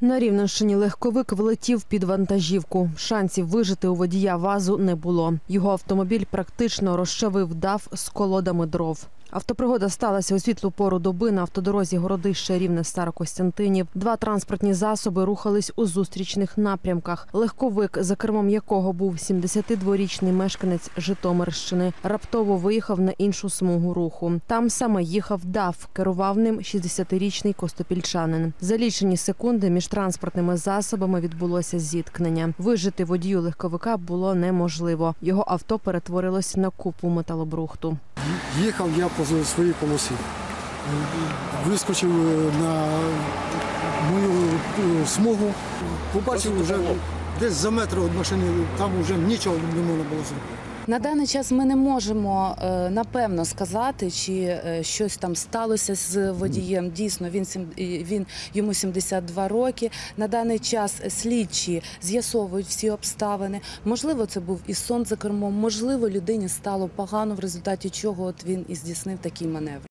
На Рівненщині легковик влетів під вантажівку. Шансів вижити у водія вазу не було. Його автомобіль практично розчавив дав з колодами дров. Автопригода сталася у світлу пору доби на автодорозі Городище Рівне Старокостянтинів. Два транспортні засоби рухались у зустрічних напрямках. Легковик, за кермом якого був 72-річний мешканець Житомирщини, раптово виїхав на іншу смугу руху. Там саме їхав ДАФ, керував ним 60-річний костопільчанин. За лічені секунди між транспортними засобами відбулося зіткнення. Вижити водію легковика було неможливо. Його авто перетворилось на купу металобрухту. Їхав я по своїй полосі. Вискочив е, на мою е, смугу, побачив вже десь за метр від машини, там вже нічого не можна було зробити. На даний час ми не можемо е, напевно сказати, чи е, щось там сталося з водієм. Дійсно, він він йому 72 роки. На даний час слідчі з'ясовують всі обставини. Можливо, це був і сон за кермом, можливо, людині стало погано, в результаті чого от він і здійснив такий маневр.